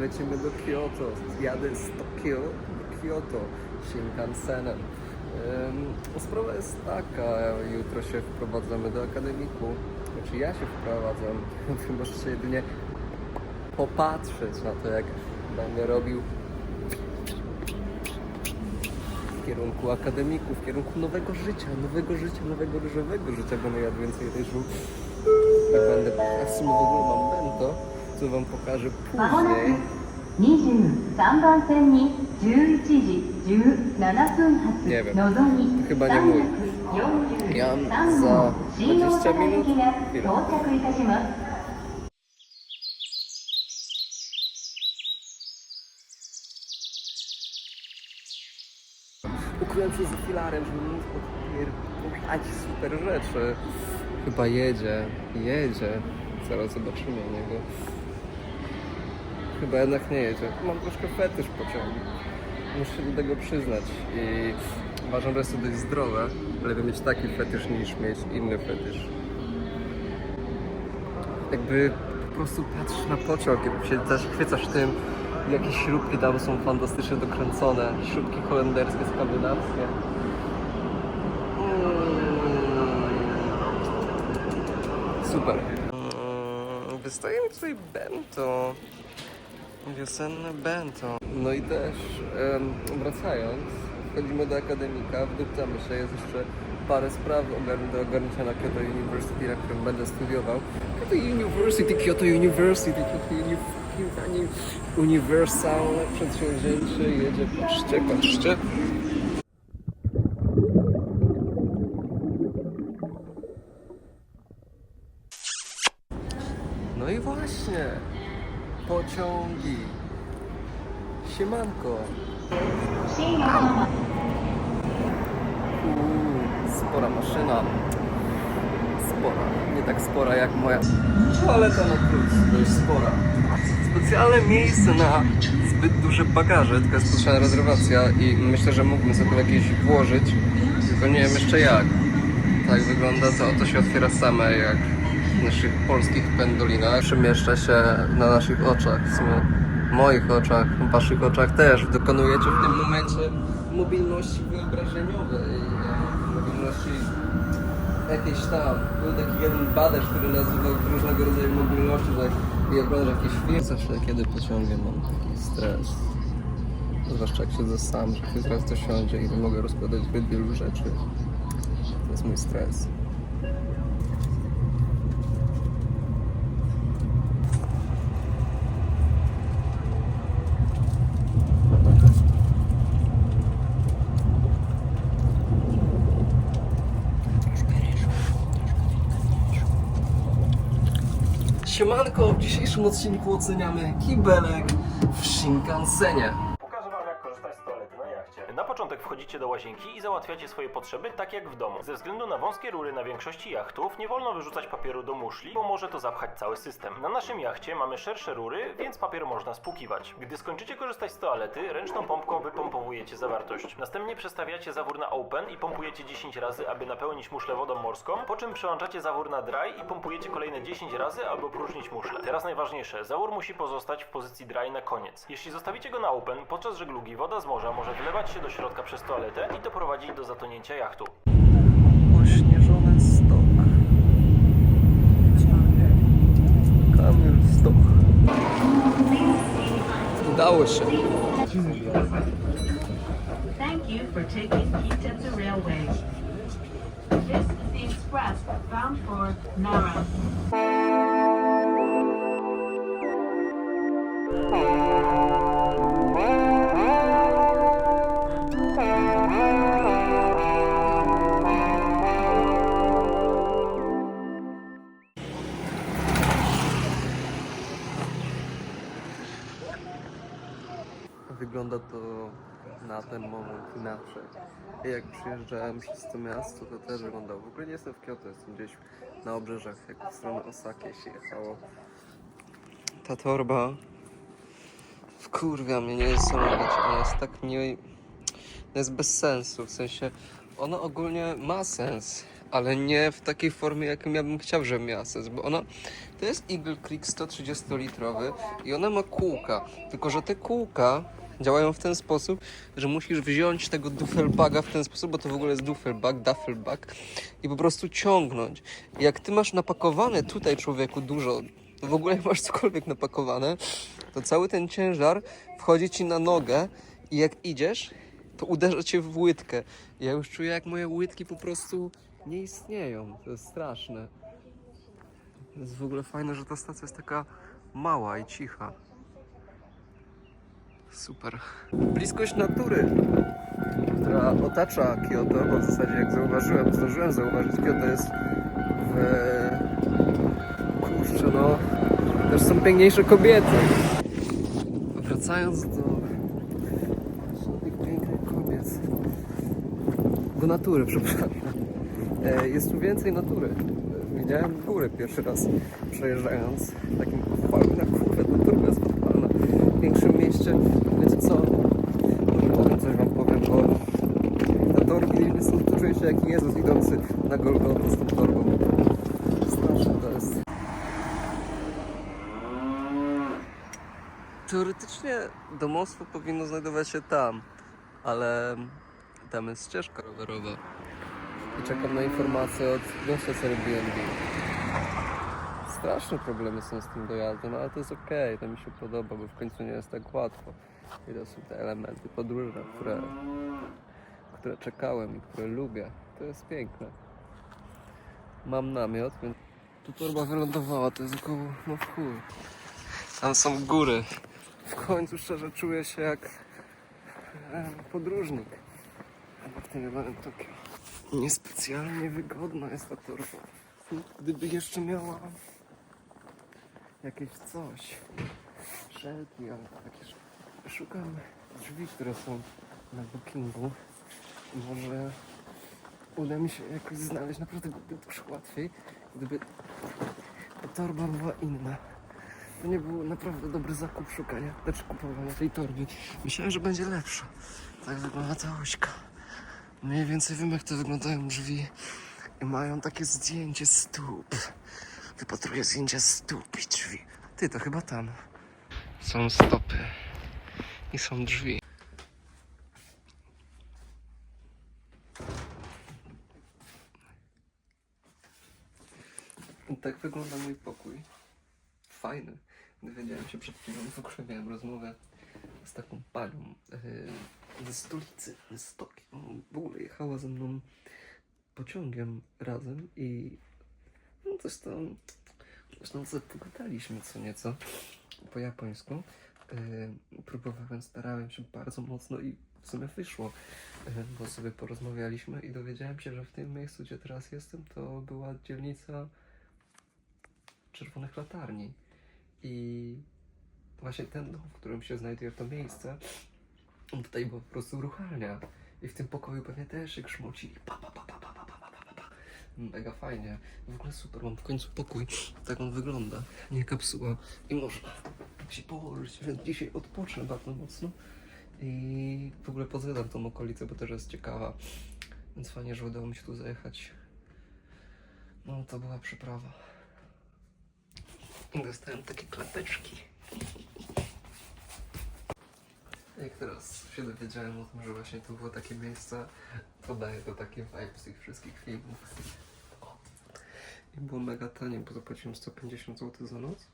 lecimy do Kyoto. Jadę z Tokio do Kyoto Shinkansenem. Sprawa jest taka, jutro się wprowadzamy do akademiku. Znaczy ja się wprowadzam. Wy możecie jedynie popatrzeć na to, jak będę robił w kierunku akademiku, w kierunku nowego życia, nowego życia, nowego ryżowego życia. Będę jadł więcej ryżu. I będę, a w sumie w ogóle mam bento, co wam pokażę まもなく później. 23番線に11時17分発Nie wiem. のぞみ Chyba nie mój. Ja 343 za 号新大 20 阪 minut 駅が chwilę. 到着いたします Ukryłem się za filarem, żeby móc odpierdolać super rzeczy. Chyba jedzie, jedzie. Zaraz zobaczymy niego. Chyba jednak nie jedzie. Mam troszkę fetysz pociągu. Muszę się do tego przyznać i uważam, że jest to dość zdrowe. Lepiej mieć taki fetysz niż mieć inny fetysz. Jakby po prostu patrzysz na pociąg i się zachwycasz tym, jakie śrubki tam są fantastycznie dokręcone. Śrubki holenderskie, skandynawskie. Mm. Super. Wystaje mi tutaj bento. Wiosenne bento. No i też wracając, wchodzimy do akademika, wdupcamy się, jest jeszcze parę spraw do ogarnięcia na Kyoto University, na którym będę studiował. Kyoto University, Kyoto University, Kyoto University, uniwersalne przedsięwzięcie jedzie, patrzcie, patrzcie. No i właśnie, pociągi. Siemanko. Uuu, spora maszyna. Spora. Nie tak spora jak moja toaleta na plus. Dość spora. Specjalne miejsce na zbyt duże bagaże, tylko jest potrzebna rezerwacja i myślę, że mógłbym sobie jakieś włożyć, tylko nie wiem jeszcze jak. Tak wygląda to, to się otwiera same jak w naszych polskich pendolinach. Przemieszcza się na naszych oczach, w sumie moich oczach, waszych oczach też. Dokonujecie w tym momencie mobilności wyobrażeniowej, jakiejś tam. Był taki jeden badacz, który nazywał różnego rodzaju mobilności, że jak oglądasz jakieś filmy. Zawsze kiedy pociągiem mam taki stres. Zwłaszcza jak siedzę sam, że ktoś zaraz dosiądzie i nie mogę rozkładać zbyt wielu rzeczy. To jest mój stres. Siemanko, w dzisiejszym odcinku oceniamy kibelek w Shinkansenie. Wchodzicie do łazienki i załatwiacie swoje potrzeby tak jak w domu. Ze względu na wąskie rury na większości jachtów nie wolno wyrzucać papieru do muszli, bo może to zapchać cały system. Na naszym jachcie mamy szersze rury, więc papier można spłukiwać. Gdy skończycie korzystać z toalety, ręczną pompką wypompowujecie zawartość. Następnie przestawiacie zawór na open i pompujecie 10 razy, aby napełnić muszlę wodą morską, po czym przełączacie zawór na dry i pompujecie kolejne 10 razy, aby opróżnić muszlę. Teraz najważniejsze, zawór musi pozostać w pozycji dry na koniec. Jeśli zostawicie go na open, podczas żeglugi woda z morza może wylewać się do środka przez toaletę i doprowadzić do zatonięcia jachtu. Ośnieżony stok. Kamil stok. Udało się. Thank you for taking Kitetsu Railway. This is the express bound for Nara. Wygląda to na ten moment inaczej. Jak przyjeżdżałem przez to miasto, to też wyglądało. W ogóle nie jestem w Kyoto, jestem gdzieś na obrzeżach, jak w stronę Osaki się jechało. Ta torba wkurwia mnie niesamowicie, ona jest tak nie... Jest bez sensu, w sensie ona ogólnie ma sens, ale nie w takiej formie, jakim ja bym chciał, żeby miała sens, bo ona to jest Eagle Creek 130-litrowy i ona ma kółka, tylko że te kółka działają w ten sposób, że musisz wziąć tego duffelbaga w ten sposób, bo to w ogóle jest duffelbag, duffelbag i po prostu ciągnąć. Jak ty masz napakowane tutaj człowieku dużo, w ogóle masz cokolwiek napakowane, to cały ten ciężar wchodzi ci na nogę i jak idziesz, to uderza cię w łydkę. Ja już czuję, jak moje łydki po prostu nie istnieją. To jest straszne. To jest w ogóle fajne, że ta stacja jest taka mała i cicha. Super. Bliskość natury, która otacza Kyoto, bo w zasadzie jak zauważyłem, zdążyłem zauważyć, Kyoto jest w... Kurczę, no... Też są piękniejsze kobiety. Wracając do... tych pięknych kobiet. Do natury, przepraszam. E, Jest tu więcej natury. Widziałem góry pierwszy raz przejeżdżając. Takim fajna kurwa, ta turba jest większym mieście, wiecie co? Powiem coś wam powiem, bo na torbie jest to czuję się jak Jezus idący na Golgotę z tą torbą. Straszne to jest. Teoretycznie domostwo powinno znajdować się tam, ale tam jest ścieżka rowerowa. I czekam na informację od gościa Airbnb. Straszne problemy są z tym dojazdem, ale to jest okej, to mi się podoba, bo w końcu nie jest tak łatwo. I to są te elementy podróży, na które, które czekałem i które lubię. To jest piękne. Mam namiot, więc tu torba wylądowała, to jest około, no w chuj. Tam są góry. W końcu szczerze czuję się jak podróżnik. w tym jebanym Tokio. Niespecjalnie wygodna jest ta torba. Gdyby jeszcze miała jakieś coś. Szelki, ale takie sz- Szukam drzwi, które są na bookingu. Może uda mi się jakoś znaleźć. Naprawdę byłoby dużo łatwiej, gdyby ta torba była inna. To nie był naprawdę dobry zakup szukania, znaczy kupowania tej torby. Myślałem, że będzie lepsza. Tak wygląda ta ośka. Mniej więcej wiem, jak to wyglądają drzwi. I mają takie zdjęcie stóp. Wypatruję zdjęcia stóp i drzwi. Ty, to chyba tam. Są stopy. I są drzwi. I tak wygląda mój pokój. Fajny. Dowiedziałem się przed chwilą, w ogóle miałem rozmowę z taką panią yy, ze stolicy, z Tokio. W ogóle jechała ze mną pociągiem razem i no zresztą, zresztą sobie co nieco po japońsku. Yy, próbowałem, starałem się bardzo mocno i w sumie wyszło, yy, bo sobie porozmawialiśmy i dowiedziałem się, że w tym miejscu, gdzie teraz jestem, to była dzielnica czerwonych latarni. I właśnie ten dom, w którym się znajduje to miejsce, tutaj po prostu ruchalnia. I w tym pokoju pewnie też się grzmocili pa, pa, pa, Mega fajnie. W ogóle super, mam w końcu pokój. Tak on wygląda. Nie kapsuła. I można się położyć, więc dzisiaj odpocznę bardzo mocno. I w ogóle pozwiedzam tą okolicę, bo też jest ciekawa. Więc fajnie, że udało mi się tu zajechać. No to była przeprawa. I dostałem takie klapeczki. Jak teraz się dowiedziałem o tym, że właśnie tu było takie miejsce, to daje to takie vibe z tych wszystkich filmów. I było mega tanie, bo zapłaciłem 150 zł za noc.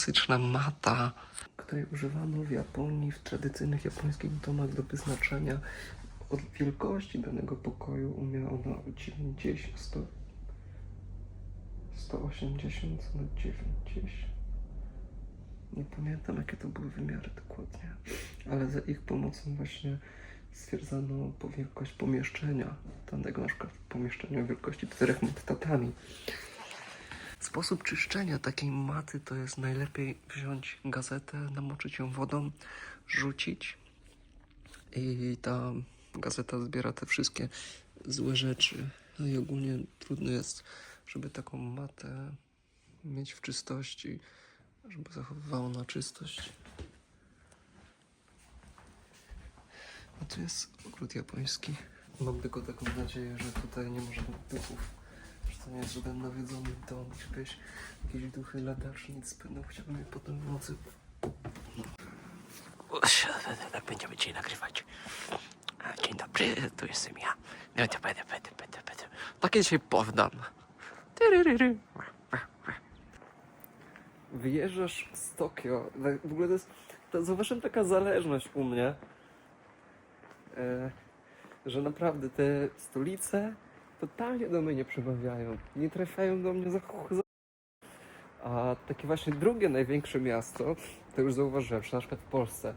Klasyczna mata, której używano w Japonii w tradycyjnych japońskich domach do wyznaczania od wielkości danego pokoju umiała ona 90, 100, 180 na 90. Nie pamiętam jakie to były wymiary dokładnie, ale za ich pomocą właśnie stwierdzano po wielkość pomieszczenia danego, na przykład pomieszczenia wielkości 4 mat tatami. Sposób czyszczenia takiej maty to jest najlepiej wziąć gazetę, namoczyć ją wodą, rzucić i ta gazeta zbiera te wszystkie złe rzeczy. No i ogólnie trudno jest, żeby taką matę mieć w czystości, żeby zachowywała na czystość. A tu jest ogród japoński. Mam tylko taką nadzieję, że tutaj nie ma żadnych duchów. To nie jest żaden nawiedzony dom, czy jakieś, jakieś duchy ladacznic będą chciały mnie potem w nocy. Tak będziemy dzisiaj nagrywać. Dzień dobry, tu jestem ja. No będę, będę, będę, będę. Takie dzisiaj. Tyryryry. Wyjeżdżasz z Tokio. W ogóle to jest. To zauważyłem taka zależność u mnie. E, że naprawdę te stolice totalnie do mnie nie przemawiają. Nie trafiają do mnie za, za... A takie właśnie drugie największe miasto, to już zauważyłem, że na przykład w Polsce,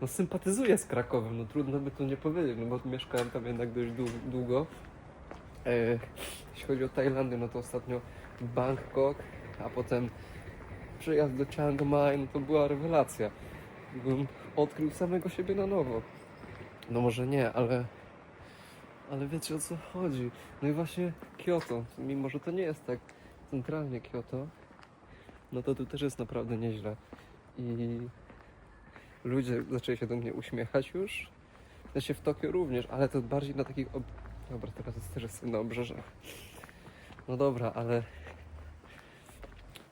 no sympatyzuję z Krakowem, no trudno by tu nie powiedzieć, no bo mieszkałem tam jednak dość dłu- długo. E, jeśli chodzi o Tajlandię, no to ostatnio Bangkok, a potem przyjazd do Chiang Mai, no to była rewelacja. Bym odkrył samego siebie na nowo. No może nie, ale ale wiecie o co chodzi. No i właśnie Kyoto, mimo że to nie jest tak centralnie Kyoto, no to tu też jest naprawdę nieźle. I ludzie zaczęli się do mnie uśmiechać już. Sensie w Tokio również, ale to bardziej na takich... Ob... Dobra, teraz jest też na obrzeżach. No dobra, ale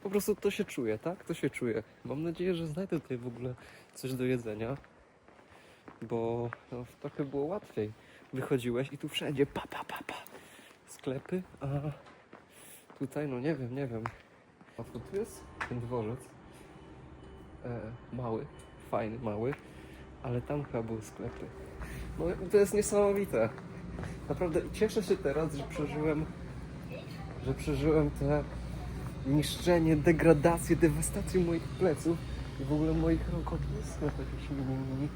po prostu to się czuje, tak? To się czuje. Mam nadzieję, że znajdę tutaj w ogóle coś do jedzenia, bo no, Tokio było łatwiej. Wychodziłeś i tu wszędzie pa, pa, pa, pa. Sklepy, a tutaj no nie wiem, nie wiem. A to tu jest ten dworzec. E, mały, fajny, mały, ale tam chyba były sklepy. No to jest niesamowite. Naprawdę cieszę się teraz, że przeżyłem, że przeżyłem te niszczenie, degradację, dewastację moich pleców i w ogóle moich rąk. O, tu jest sklep jakiś mini, mini.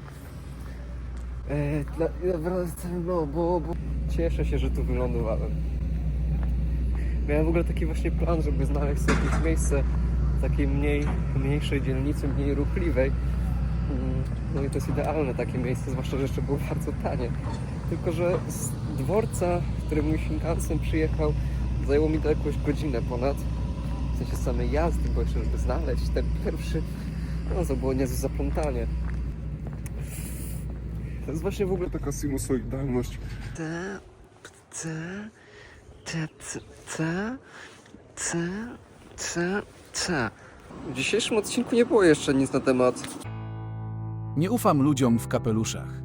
E, dla, no, bo, bo cieszę się, że tu wylądowałem. Miałem w ogóle taki właśnie plan, żeby znaleźć sobie jakieś miejsce w takiej mniej, mniejszej dzielnicy, mniej ruchliwej. Mm, No i to jest idealne takie miejsce, zwłaszcza, że jeszcze było bardzo tanie. Tylko, że z dworca, w którym mój Shinkansen przyjechał, zajęło mi to jakąś godzinę ponad. W sensie samej jazdy, bo jeszcze żeby znaleźć ten pierwszy, no to było niezłe zaplątanie. To jest właśnie w ogóle taka sinusoidalność. T, c, t, c, c, c, c, c. W dzisiejszym odcinku nie było jeszcze nic na temat Nie ufam ludziom w kapeluszach.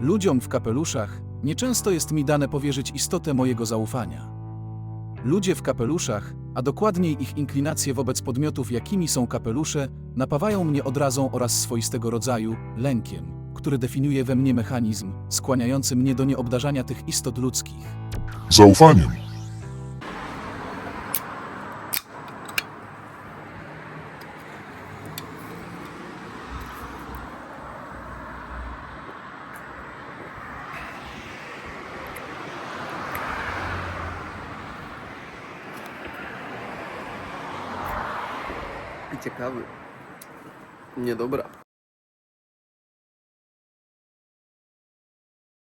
Ludziom w kapeluszach nieczęsto jest mi dane powierzyć istotę mojego zaufania. Ludzie w kapeluszach, a dokładniej ich inklinacje wobec podmiotów, jakimi są kapelusze, napawają mnie odrazą oraz swoistego rodzaju lękiem, który definiuje we mnie mechanizm skłaniający mnie do nieobdarzania tych istot ludzkich. zaufaniem. ciekawy. Niedobra.